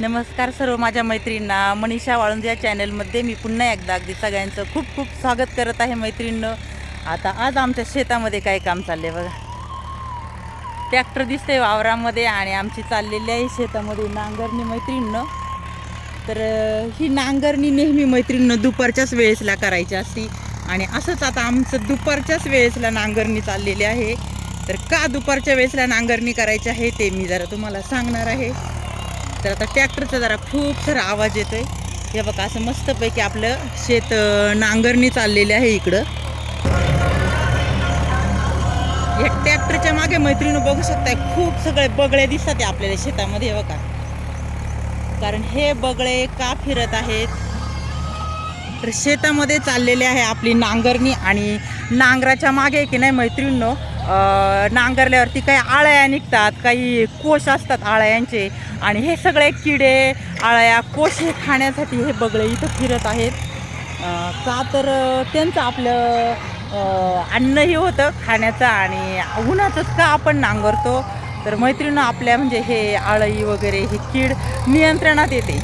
नमस्कार सर्व माझ्या मैत्रिणींना. मनीषा वाळुंज या चॅनलमध्ये मी पुन्हा एकदा अगदी सगळ्यांचं खूप खूप स्वागत करत आहे मैत्रिणींनं. आता आज आमच्या शेतामध्ये काय काम चालले बघा. ट्रॅक्टर दिसते वावरामध्ये आणि आमची चाललेली आहे शेतामध्ये नांगरणी मैत्रिणीनं. तर ही नांगरणी नेहमी मैत्रिणीनं दुपारच्याच वेळेसला करायची असती. आणि असंच आता आमचं दुपारच्याच वेळेसला नांगरणी चाललेली आहे. तर का दुपारच्या वेळेसला नांगरणी करायची आहे ते मी जरा तुम्हाला सांगणार आहे. तर आता ट्रॅक्टरचा जरा खूप सारा आवाज येतोय. हे बघा असं मस्तपैकी आपलं शेत नांगरणी चाललेली आहे इकडं. या ट्रॅक्टरच्या मागे मैत्रिणी बघू शकताय खूप सगळे बगळे दिसतात आपल्याला शेतामध्ये हे बघा. कारण हे बगळे का फिरत आहेत? तर शेतामध्ये चाललेले आहे आपली नांगरणी आणि नांगराच्या मागे की नाही मैत्रिणींनो नांगरल्यावरती काही आळ्या निघतात काही कोश असतात आळ्यांचे. आणि हे सगळे किडे आळ्या कोशे हे खाण्यासाठी हे बगळे इथं फिरत आहेत. का तर त्यांचं आपलं अन्नही होतं खाण्याचं आणि उन्हातच का आपण नांगरतो. तर मैत्रिणं आपल्या म्हणजे हे आळई वगैरे हे कीड नियंत्रणात येते.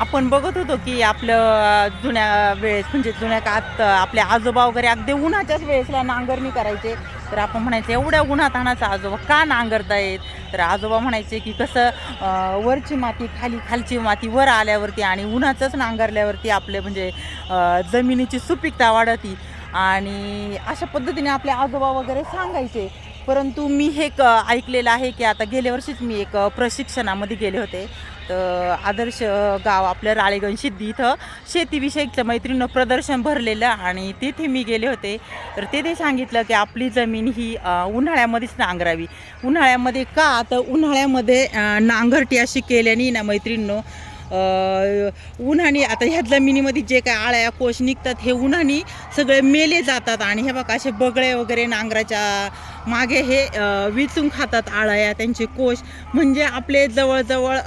आपण बघत होतो की आपलं जुन्या वेळेस म्हणजे जुन्या काळात आपले आजोबा वगैरे अगदी उन्हाच्याच वेळेसला नांगरणी करायचे. तर आपण म्हणायचं एवढ्या उन्हात आणायचा आजोबा का नांगरतायत तर आजोबा म्हणायचे की कसं वरची माती खाली खालची माती वर आल्यावरती आणि उन्हाचंच नांगरल्यावरती आपले म्हणजे जमिनीची सुपीकता वाढती. आणि अशा पद्धतीने आपले आजोबा वगैरे सांगायचे. परंतु मी हे क ऐकलेलं आहे की आता गेल्या वर्षीच मी एक प्रशिक्षणामध्ये गेले होते. तर आदर्श गाव आपलं राळेगण सिद्धी इथं. शेतीविषयकचं मैत्रीनं प्रदर्शन भरलेलं आणि तिथे मी गेले होते. तर तिथे सांगितलं की आपली जमीन ही उन्हाळ्यामध्येच नांगरावी. उन्हाळ्यामध्ये का? तर उन्हाळ्यामध्ये नांगरटी अशी केल्याने ना मैत्रिणींनो उन्हाने आता ह्या जमिनीमध्ये जे काय आळ्या कोश निघतात हे उन्हाने सगळे मेले जातात. आणि हे बघा असे बगळे वगैरे नांगराच्या मागे हे विचून खातात आळ्या त्यांचे कोश. म्हणजे आपले जवळजवळ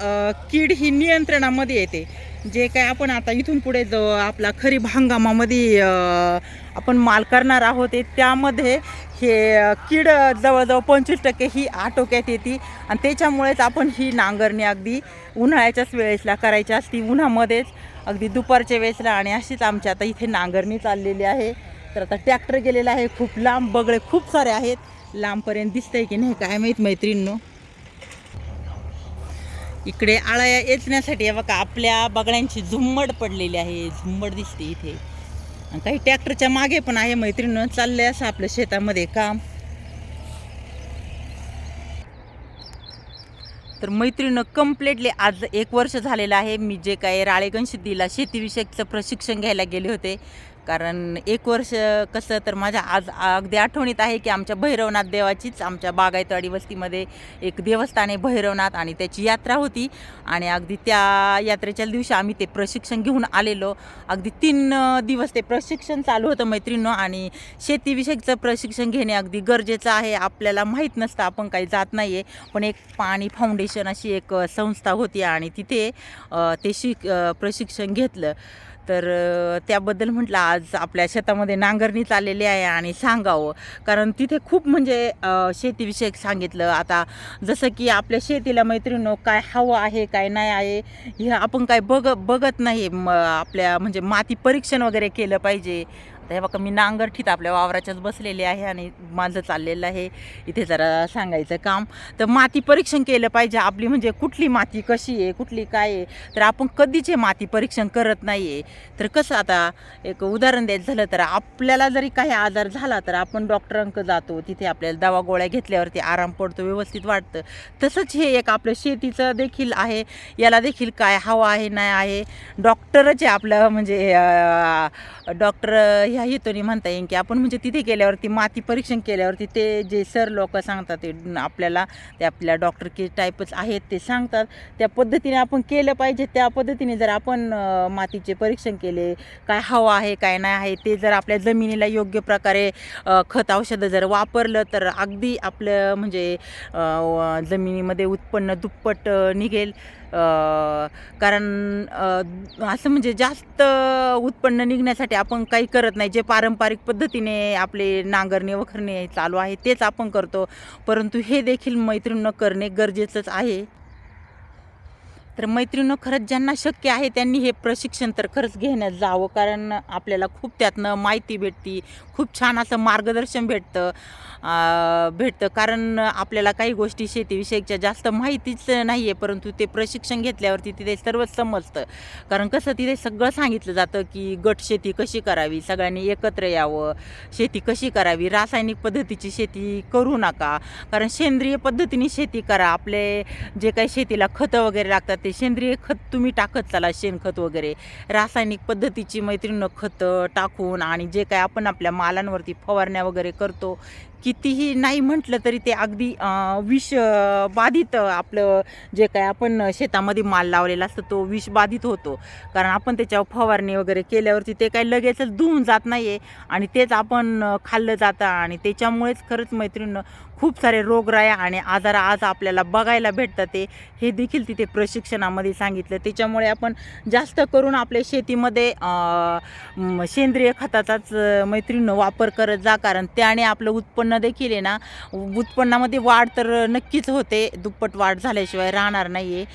कीड ही नियंत्रणामध्ये येते. जे काय आपण आता इथून पुढे ज आपला खरीप हंगामामध्ये आपण माल करणार आहोत ते त्यामध्ये हे कीड जवळजवळ पंचवीस टक्के ही आटोक्यात येते. आणि त्याच्यामुळेच आपण ही नांगरणी अगदी उन्हाळ्याच्याच वेळेसला करायची असती. उन्हामध्येच अगदी दुपारच्या वेळेसला आणि अशीच आमची आता इथे नांगरणी चाललेली आहे. तर आता ट्रॅक्टर गेलेला आहे. खूप लांब बगळे खूप सारे आहेत. लांबपर्यंत दिसतंय की नाही काय माहीत मैत्रिणींनो? इकडे आळ्या येचण्यासाठी बघा आपल्या बगड्यांची झुंबड पडलेली आहे झुंबड दिसते इथे. काही ट्रॅक्टरच्या मागे पण आहे मैत्रिणीनं चालले असं आपल्या शेतामध्ये काम. तर मैत्रिणीनं कम्प्लिटली आज एक वर्ष झालेलं आहे. मी जे काय राळेगण सिद्धीला शेतीविषयकचं प्रशिक्षण घ्यायला गेले होते कारण एक वर्ष कसं तर माझ्या आज अगदी आठवणीत आहे की आमच्या भैरवनाथ देवाचीच आमच्या बागायतवाडी वस्तीमध्ये एक देवस्थान आहे भैरवनाथ आणि त्याची यात्रा होती. आणि अगदी त्या यात्रेच्या दिवशी आम्ही ते प्रशिक्षण घेऊन आलेलो. अगदी तीन दिवस ते प्रशिक्षण चालू होतं मैत्रिणीनं आणि शेतीविषयकचं प्रशिक्षण घेणे अगदी गरजेचं आहे. आपल्याला माहीत नसतं आपण काही जात नाही आहे पण एक पाणी फाउंडेशन अशी एक संस्था होती आणि तिथे ते शिक प्रशिक्षण घेतलं. तर त्याबद्दल म्हटलं आज आपल्या शेतामध्ये नांगरणी चाललेली आहे आणि सांगावं. कारण तिथे खूप म्हणजे शेतीविषयक सांगितलं. आता जसं की आपल्या शेतीला मैत्रिणीनं काय हवं आहे काय नाही आहे हे आपण काय बघ बघत नाही. म आपल्या म्हणजे माती परीक्षण वगैरे केलं पाहिजे. आता हे बघा मी नांगरठीत आपल्या वावराच्याच बसलेले आहे आणि माझं चाललेलं आहे. इथे जरा सांगायचं काम. तर माती परीक्षण केलं पाहिजे आपली म्हणजे कुठली माती कशी आहे कुठली काय आहे? तर आपण कधीच हे माती परीक्षण करत नाही आहे तर कसं आता एक उदाहरण द्यायचं झालं तर आपल्याला जरी काही आजार झाला तर आपण डॉक्टरांकडे जातो. तिथे आपल्याला दवा गोळ्या घेतल्यावरती आराम पडतो व्यवस्थित वाटतं तसंच हे एक आपलं शेतीचं देखील आहे. याला देखील काय हवं आहे नाही आहे. डॉक्टरच आहे आपलं म्हणजे अं, डॉक्टर ह्या हेतूने म्हणता येईल की आपण म्हणजे तिथे गेल्यावरती माती परीक्षण केल्यावरती ते जे सर लोक सांगतात ते आपल्याला ते आपल्या डॉक्टर के टाईपच आहेत ते सांगतात. त्या पद्धतीने आपण केलं पाहिजे. त्या पद्धतीने जर आपण मातीचे परीक्षण केले काय हवं आहे काय नाही आहे ते जर आपल्या जमिनीला योग्य प्रकारे खत औषधं जर वापरलं तर अगदी आपलं म्हणजे जमिनीमध्ये उत्पन्न दुप्पट निघेल. कारण असं म्हणजे जास्त उत्पन्न निघण्यासाठी आपण काही करत नाही. जे पारंपरिक पद्धतीने आपले नांगरणे वखरणे चालू आहे तेच आपण करतो. परंतु हे देखील मैत्रीण करणे गरजेचंच आहे. तर मैत्रिणं खरंच ज्यांना शक्य आहे त्यांनी हे प्रशिक्षण तर खरंच घेण्यात जावं कारण आपल्याला खूप त्यातनं माहिती भेटती खूप छान असं मार्गदर्शन भेटतं भेटतं. कारण आपल्याला काही गोष्टी शेतीविषयीच्या जास्त माहितीच नाही आहे परंतु ते प्रशिक्षण घेतल्यावरती तिथे सर्वच समजतं. कारण कसं तिथे सगळं सांगितलं जातं की गट शेती कशी करावी सगळ्यांनी एकत्र यावं शेती कशी करावी रासायनिक पद्धतीची शेती करू नका. कारण सेंद्रिय पद्धतीने शेती करा आपले जे काही शेतीला खतं वगैरे लागतात ते सेंद्रिय खत तुम्ही टाकत चला शेणखत वगैरे. रासायनिक पद्धतीची मैत्रिणी खतं टाकून आणि जे काय आपण आपल्या मालांवरती फवारण्या वगैरे करतो कितीही नाही म्हटलं तरी ते अगदी विष बाधित आपलं जे काय आपण शेतामध्ये माल लावलेला असतो तो विष बाधित होतो. कारण आपण त्याच्यावर फवारणी वगैरे केल्यावरती ते काय लगेचच धुवून जात नाही आहे आणि तेच आपण खाल्लं जातं आणि त्याच्यामुळेच खरंच मैत्रिणीनं खूप सारे रोगराया आणि आजार आज आपल्याला बघायला भेटतात ते. हे देखील तिथे प्रशिक्षणामध्ये सांगितलं. त्याच्यामुळे आपण जास्त करून आपल्या शेतीमध्ये सेंद्रिय खताचाच अं, मैत्रिणीनं वापर करत जा. कारण त्याने आपलं उत्पन्न उत्पन्न देखील आहे ना उत्पन्नामध्ये वाढ तर नक्कीच होते दुप्पट वाढ झाल्याशिवाय राहणार नाही आहे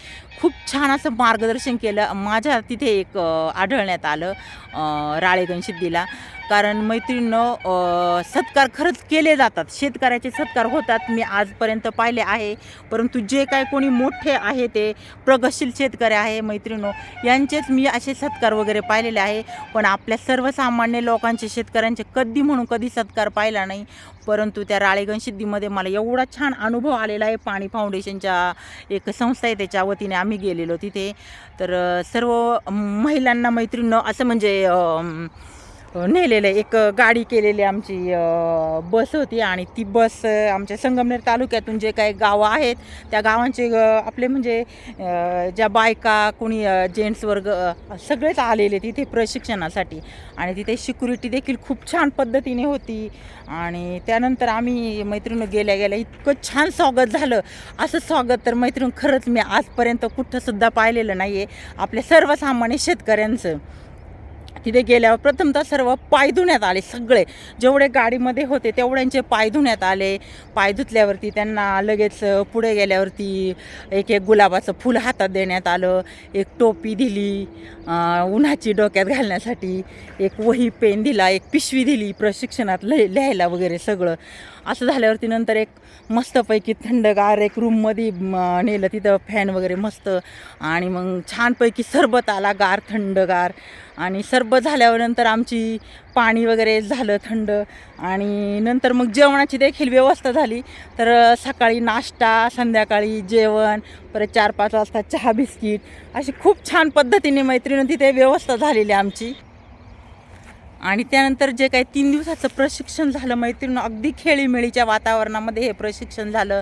खूप छान असं मार्गदर्शन केलं. माझ्या तिथे एक आढळण्यात आलं राळेगण सिद्धीला. कारण मैत्रिणीनं सत्कार खरंच केले जातात. शेतकऱ्याचे सत्कार होतात. मी आजपर्यंत पाहिले आहे. परंतु जे काय कोणी मोठे आहे ते प्रगतशील शेतकरी आहे मैत्रिणो यांचेच मी असे सत्कार वगैरे पाहिलेले आहे. पण आपल्या सर्वसामान्य लोकांचे शेतकऱ्यांचे कधी म्हणून कधी सत्कार पाहिला नाही. परंतु त्या राळेगण सिद्धीमध्ये मला एवढा छान अनुभव आलेला आहे. पाणी फाउंडेशनच्या एक संस्था आहे त्याच्या वतीने आम्ही गेलेलो तिथे. तर सर्व महिलांना मैत्रिणीनं असं म्हणजे नेलेलं आहे. एक गाडी केलेली आमची बस होती आणि ती बस आमच्या संगमनेर तालुक्यातून जे काही गावं आहेत त्या गावांचे आपले म्हणजे ज्या बायका कोणी जेंट्स वर्ग सगळेच आलेले तिथे प्रशिक्षणासाठी. आणि तिथे सिक्युरिटी देखील खूप छान पद्धतीने होती. आणि त्यानंतर आम्ही मैत्रिणी गेल्या गेल्या इतकं छान स्वागत झालं. असं स्वागत तर मैत्रीण खरंच मी आजपर्यंत कुठंसुद्धा पाहिलेलं नाही आहे आपल्या सर्वसामान्य शेतकऱ्यांचं. तिथे गेल्यावर प्रथमतः सर्व पाय धुण्यात आले सगळे. जेवढे गाडीमध्ये होते तेवढ्यांचे पाय धुण्यात आले. पाय धुतल्यावरती त्यांना लगेच पुढे गेल्यावरती एक एक गुलाबाचं फुल हातात देण्यात आलं. एक टोपी दिली उन्हाची डोक्यात घालण्यासाठी. एक वही पेन दिला एक पिशवी दिली प्रशिक्षणात लय लिहायला वगैरे सगळं. असं झाल्यावरती नंतर एक मस्तपैकी थंडगार एक रूममध्ये नेलं तिथं फॅन वगैरे मस्त. आणि मग छानपैकी सरबत आला गार थंडगार. आणि सर सरबत झाल्यावर नंतर आमची पाणी वगैरे झालं थंड आणि नंतर मग जेवणाची देखील व्यवस्था झाली. तर सकाळी नाश्ता संध्याकाळी जेवण परत चार पाच वाजता चहा बिस्किट अशी खूप छान पद्धतीने मैत्रिणी तिथे व्यवस्था झालेली आमची. आणि त्यानंतर जे काही तीन दिवसाचं प्रशिक्षण झालं मैत्रिणी अगदी खेळीमेळीच्या वातावरणामध्ये हे प्रशिक्षण झालं.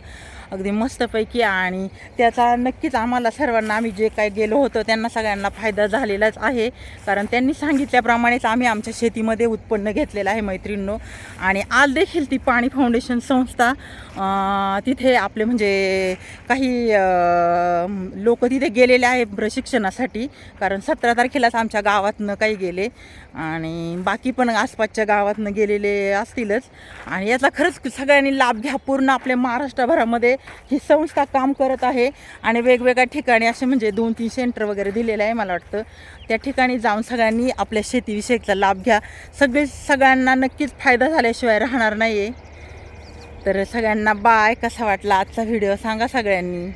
अगदी मस्तपैकी आणि त्याचा नक्कीच आम्हाला सर्वांना आम्ही जे काही गेलो होतो त्यांना सगळ्यांना फायदा झालेलाच आहे. कारण त्यांनी सांगितल्याप्रमाणेच आम्ही आमच्या शेतीमध्ये उत्पन्न घेतलेलं आहे मैत्रिणींनो. आणि आज देखील ती पाणी फाउंडेशन संस्था तिथे आपले म्हणजे काही लोक तिथे गेलेले आहे प्रशिक्षणासाठी. कारण सतरा तारखेलाच आमच्या गावातनं काही गेले आणि बाकी पण आसपासच्या गावातनं गेलेले असतीलच. आणि याचा खरंच सगळ्यांनी लाभ घ्या. पूर्ण आपल्या महाराष्ट्रभरामध्ये ही संस्था काम करत आहे आणि वेगवेगळ्या ठिकाणी असे म्हणजे दोन तीन सेंटर वगैरे दिलेलं आहे मला वाटतं. त्या ठिकाणी जाऊन सगळ्यांनी आपल्या शेतीविषयीचा लाभ घ्या. सगळे सगळ्यांना नक्कीच फायदा झाल्याशिवाय राहणार नाही आहे तर सगळ्यांना बाय कसा वाटला आजचा व्हिडिओ सांगा सगळ्यांनी.